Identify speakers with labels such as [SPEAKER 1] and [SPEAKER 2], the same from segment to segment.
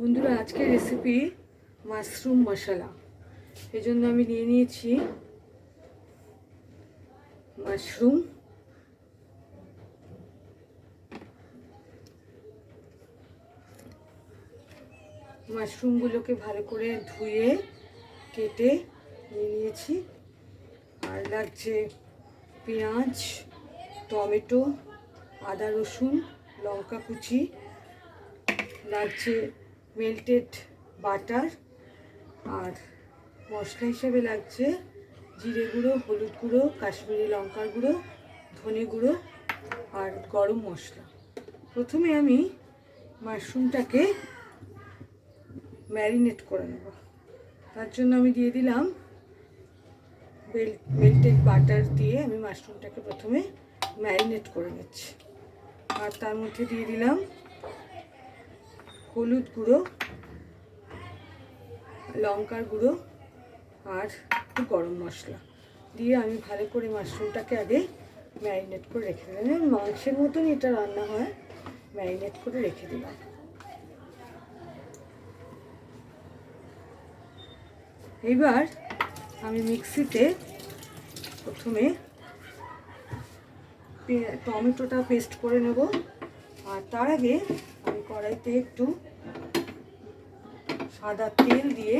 [SPEAKER 1] বন্ধুরা, আজকের recipe mushroom মশলা এই জন্য আমি নিয়ে নিয়েছি মাশরুম মাশরুমগুলোকে ভালো করে ধুয়ে, কেটে নিয়ে নিয়েছি। আর লাগছে পেঁয়াজ, টমেটো, আদা রসুন, লঙ্কা কুচি। লাগছে মেল্টেড বাটার আর মশলা হিসেবে লাগছে জিরে গুঁড়ো, হলুদ গুঁড়ো, কাশ্মীরি লঙ্কার গুঁড়ো, ধনে গুঁড়ো আর গরম মশলা। প্রথমে আমি মাশরুমটাকে ম্যারিনেট করে নেব। তার জন্য আমি দিয়ে দিলাম বেল মেল্টেড বাটার দিয়ে আমি মাশরুমটাকে প্রথমে ম্যারিনেট করে নিচ্ছি। আর তার মধ্যে দিয়ে দিলাম হলুদ গুঁড়ো, লঙ্কার গুঁড়ো আর একটু গরম মশলা। দিয়ে আমি ভালো করে মাশরুমটাকে আগে ম্যারিনেট করে রেখে দিলাম মাংসের মতন এটা রান্না হয়, ম্যারিনেট করে রেখে দিলাম। এইবার আমি মিক্সিতে প্রথমে টমেটোটা পেস্ট করে নেব। আর তার আগে আমি কড়াইতে একটু সাদা তেল দিয়ে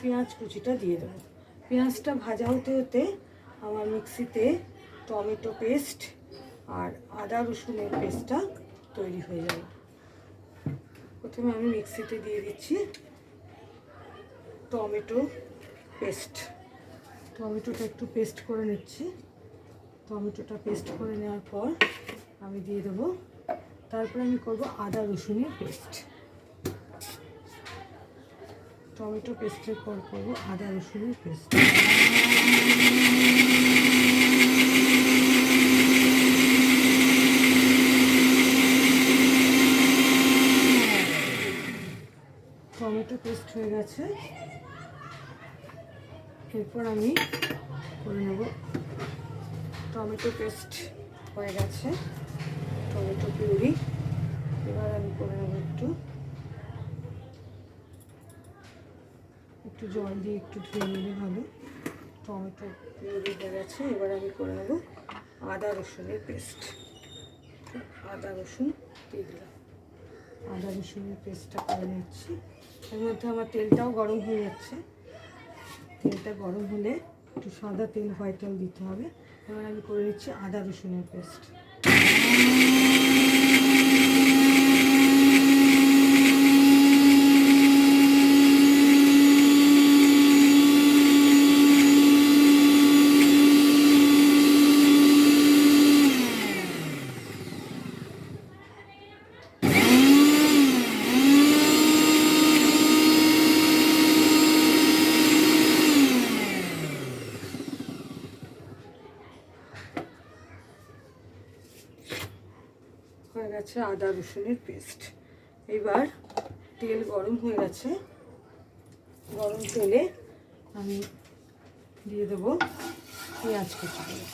[SPEAKER 1] পেঁয়াজ কুচিটা দিয়ে দেবো। পেঁয়াজটা ভাজা হতে হতে আমার মিক্সিতে টমেটো পেস্ট আর আদা রসুনের পেস্টটা তৈরি হয়ে যাবে। প্রথমে আমি মিক্সিতে দিয়ে দিচ্ছি টমেটো পেস্ট। টমেটোটা একটু পেস্ট করে নিচ্ছি। টমেটোটা পেস্ট করে নেওয়ার পর আমি দিয়ে দেবো। তারপরে আমি করব আদা রসুনের পেস্ট। টমেটো পেস্টের পর করব আদা রসুনের পেস্ট। টমেটো পেস্ট হয়ে গেছে। এরপর আমি করে নেব। টমেটো পেস্ট হয়ে গেছে, টমেটো পিউরি। এবার আমি করে নেব একটু একটু জল দিয়ে একটু ধুয়ে নিলে ভালো। টমেটো পিউরি হয়ে গেছে, এবার আমি করে নেব আদা রসুনের পেস্ট। আদা রসুন দিয়ে দিলাম আদা রসুনের পেস্টটা করে নিচ্ছি। এর মধ্যে আমার তেলটাও গরম হয়ে যাচ্ছে। তেলটা গরম হলে একটু সাদা তেল, হোয়াইট তেল দিতে হবে। এবার আমি করে নিচ্ছি আদা রসুনের পেস্ট। গেছে আদা রসুনের পেস্ট। এবার তেল গরম হয়ে গেছে। গরম তেলে আমি দিয়ে দেবো পেঁয়াজ কুচি। করে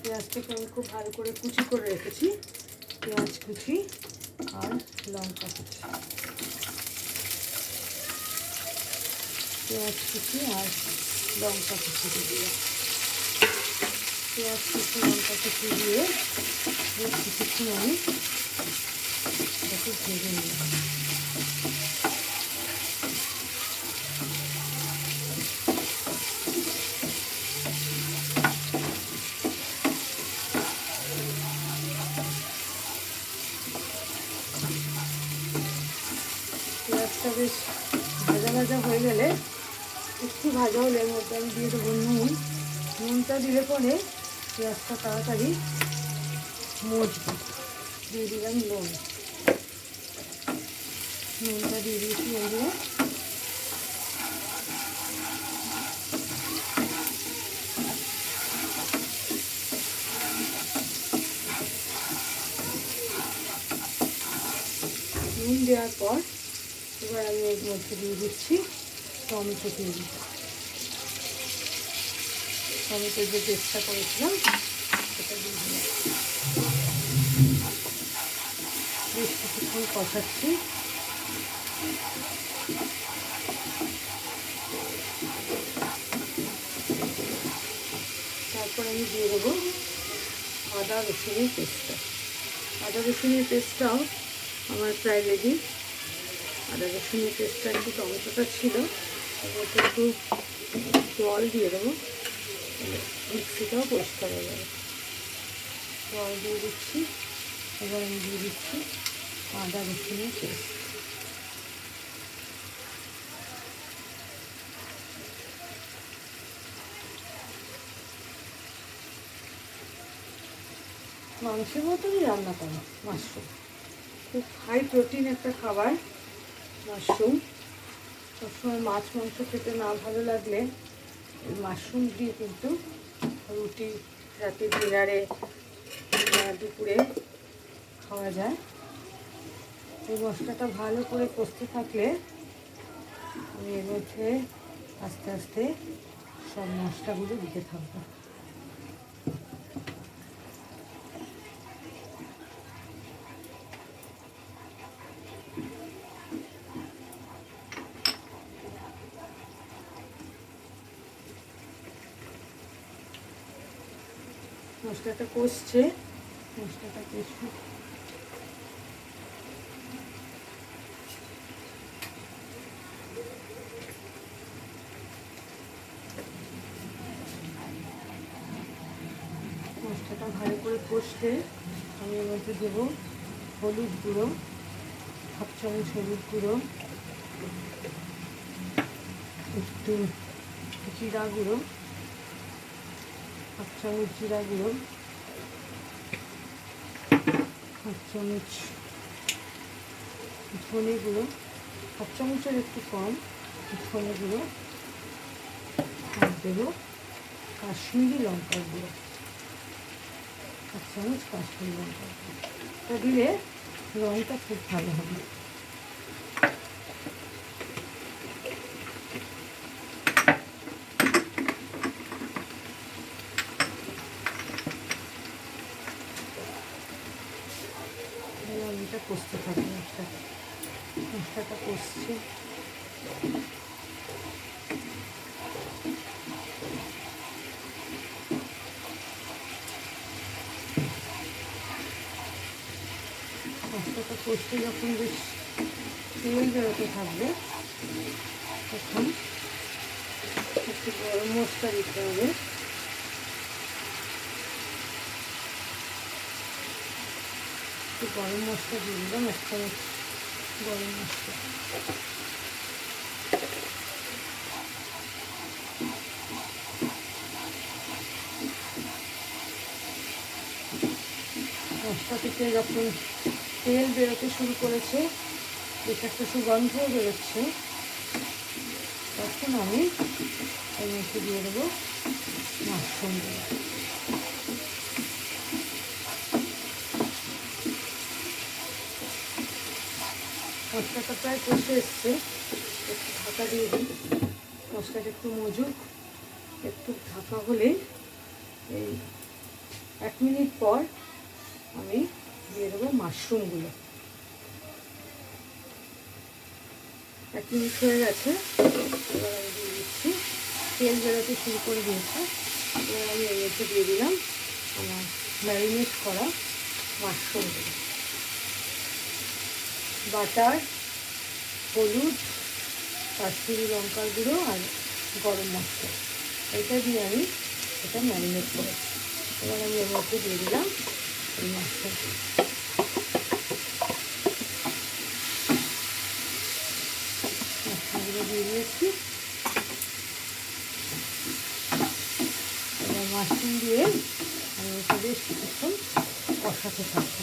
[SPEAKER 1] পেঁয়াজটাকে আমি খুব ভালো করে কুচি করে রেখেছি। পেঁয়াজ কুচি আর লঙ্কা কুচি। পেঁয়াজ কুচি আর লঙ্কা কুচি দিয়ে পেঁয়াজ কুচি, লঙ্কা কুচি দিয়ে বেশ কিছুক্ষণ আমি পেঁয়াজটা বেশ ভাজা ভাজা হয়ে গেলে একটু ভাজা হলে এর মধ্যে আমি দিয়ে দেবো নুন। নুনটা দিলে পরে পেঁয়াজটা তাড়াতাড়ি মজবে। দিয়ে দিলাম নুন। নুনটা দিয়ে দিয়েছি বন্ধুরা নুন দেওয়ার পর এবার আমি এর মধ্যে দিয়ে দিচ্ছি টমেটো পিউরি টমেটো যে পেস্টটা করেছিলাম, সেটা দিয়ে দিলাম। বেশ কিছুক্ষণ কষাচ্ছি তারপর আমি দিয়ে দেবো আদা রসুনের পেস্টটা। আদা রসুনের পেস্টটাও আমার প্রায় রেডি আদা রসুনের পেস্টটা একটু টমেটোটা ছিল তারপর একটু জল দিয়ে দেবো। মিক্সিটাও পরিষ্কার হয়ে যাবে। জল দিয়ে দিচ্ছি, এবার আমি দিয়ে দিচ্ছি আদা রসুনের পেস্ট মাংসের মতনই রান্না করে, মাশরুম। খুব হাই প্রোটিন একটা খাবার, মাশরুম। সবসময় মাছ, মাংস খেতে না ভালো লাগলে মাশরুম দিয়ে কিন্তু রুটি, রাতে ডিনারে দুপুরে খাওয়া যায়। এই মশলাটা ভালো করে কষতে থাকলে আমি এর মধ্যে আস্তে আস্তে সব মশলাগুলো দিতে থাকব। মশলাটা কষছে, মশলাটা কষবে মশলাটা ভালো করে কষতে আমি এর মধ্যে দেবো হলুদ গুঁড়ো, হাফ চামচ হলুদ গুঁড়ো, একটু জিরা গুঁড়ো, হাফ চামচ জিরা গুঁড়ো, হাফ চামচ ধনে গুঁড়ো, হাফ চামচের একটু কম ধনে গুঁড়ো, আর দেবো কাশ্মীরি লঙ্কার গুঁড়ো। হাফ চামচ কাশ্মীরি এটা দিলে রঙটা খুব ভালো হবে এটা কষতে থাকবে মশলাটা মশলাটা কষছে মশলাটা কষতে যখন বেশ তেল বেরোতে থাকবে, তখন একটু গরম মশলা দিতে হবে। একটু গরম মশলা দিয়ে দিলাম এক গরম মশলা। মশলা থেকে যখন তেল বেরোতে শুরু করেছে, বেশ একটা সুগন্ধও বেরোচ্ছে। তখন আমি এর দিয়ে দেবো মাশরুমগুলো মশলাটা প্রায় কষে এসছে। একটু ঢাকা দিয়ে দিই। মশলাটা একটু মজুক, একটু ঢাকা হলে এই এক মিনিট পর আমি দিয়ে দেবো মাশরুমগুলো। এক মিনিট হয়ে গেছে, এবার আমি দিয়ে দিচ্ছি। তেল বেরোতে শুরু করে দিয়েছে, এবার আমি এর মধ্যে দিয়ে দিলাম আমার ম্যারিনেট করা মাশরুমগুলো। বাটার, হলুদ, কাশ্মীরি লঙ্কার গুঁড়ো আর গরম মশলা। এটা দিয়ে আমি এটা ম্যারিনেট করে এবার আমি এর মধ্যে দিয়ে দিলাম এই দিয়ে মাশরুম দিয়ে আমি এটা বেশ কিছুক্ষণ কষাতে থাকব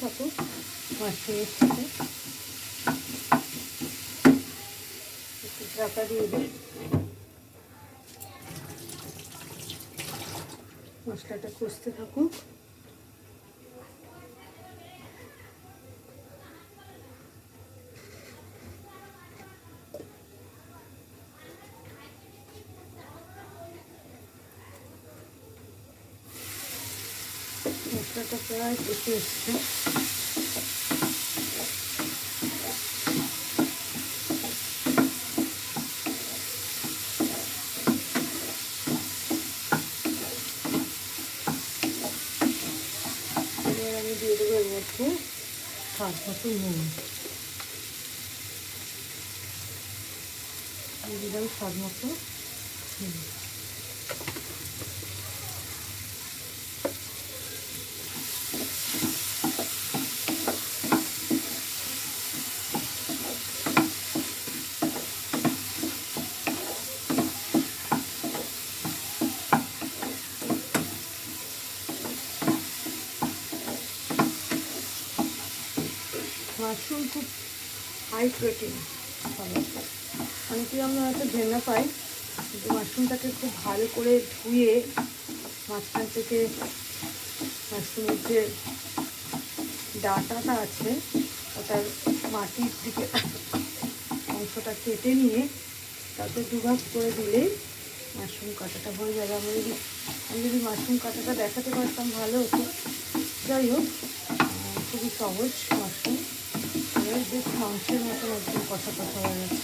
[SPEAKER 1] থাকুক মাছটা এসছে। একটু ঢাকা দিয়ে দিই। মশলাটা কষতে থাকুক। মশলাটা প্রায় এসে এসছে। মতো নুন? দিয়ে দিলাম স্বাদ মতো নুন মাশরুম খুব হাই প্রোটিন খাবার অনেকেই আমরা হয়তো ঘেন্না পাই, কিন্তু মাশরুমটাকে খুব ভালো করে ধুয়ে মাঝখান থেকে মাশরুমের যে ডাটাটা আছে, ওটার মাটির দিকে অংশটা কেটে নিয়ে তাতে দুভাগ করে দিলেই মাশরুম কাটাটা হয়ে যাবে। আমি যদি আমি যদি মাশরুম কাটাটা দেখাতে পারতাম ভালো হতো। যাই হোক খুবই সহজ এবার বেশ মাংসের মতন একদম কষা কষা হয়ে গেছে।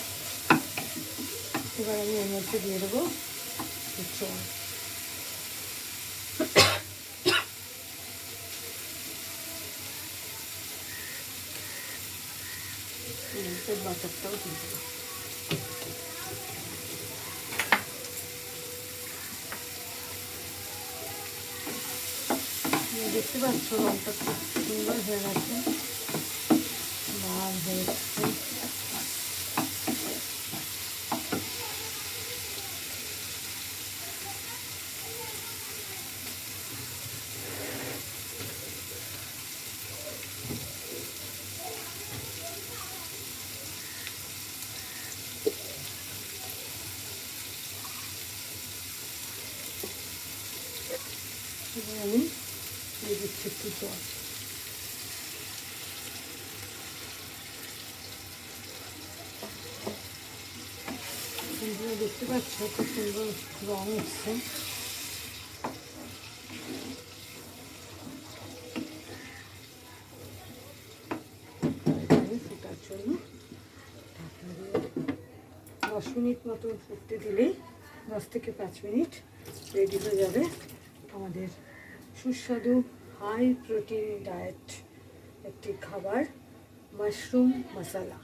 [SPEAKER 1] এবার আমি এর মধ্যে দিয়ে দেবো চল বাটারটাও দিয়ে দেবো। দেখতে পাচ্ছ রঙটা খুব সুন্দর হয়ে গেছে। লাল হয়ে গেছে এবার আমি দিয়ে দিচ্ছি একটু জল বন্ধুরা দেখতে পাচ্ছ সুন্দর রং এসছে ফোটার জন্য দশ মিনিট মতো ফুটতে দিলেই দশ থেকে পাঁচ মিনিট রেডি হয়ে যাবে আমাদের সুস্বাদু হাই প্রোটিন ডায়েট একটি খাবার মাশরুম মশলা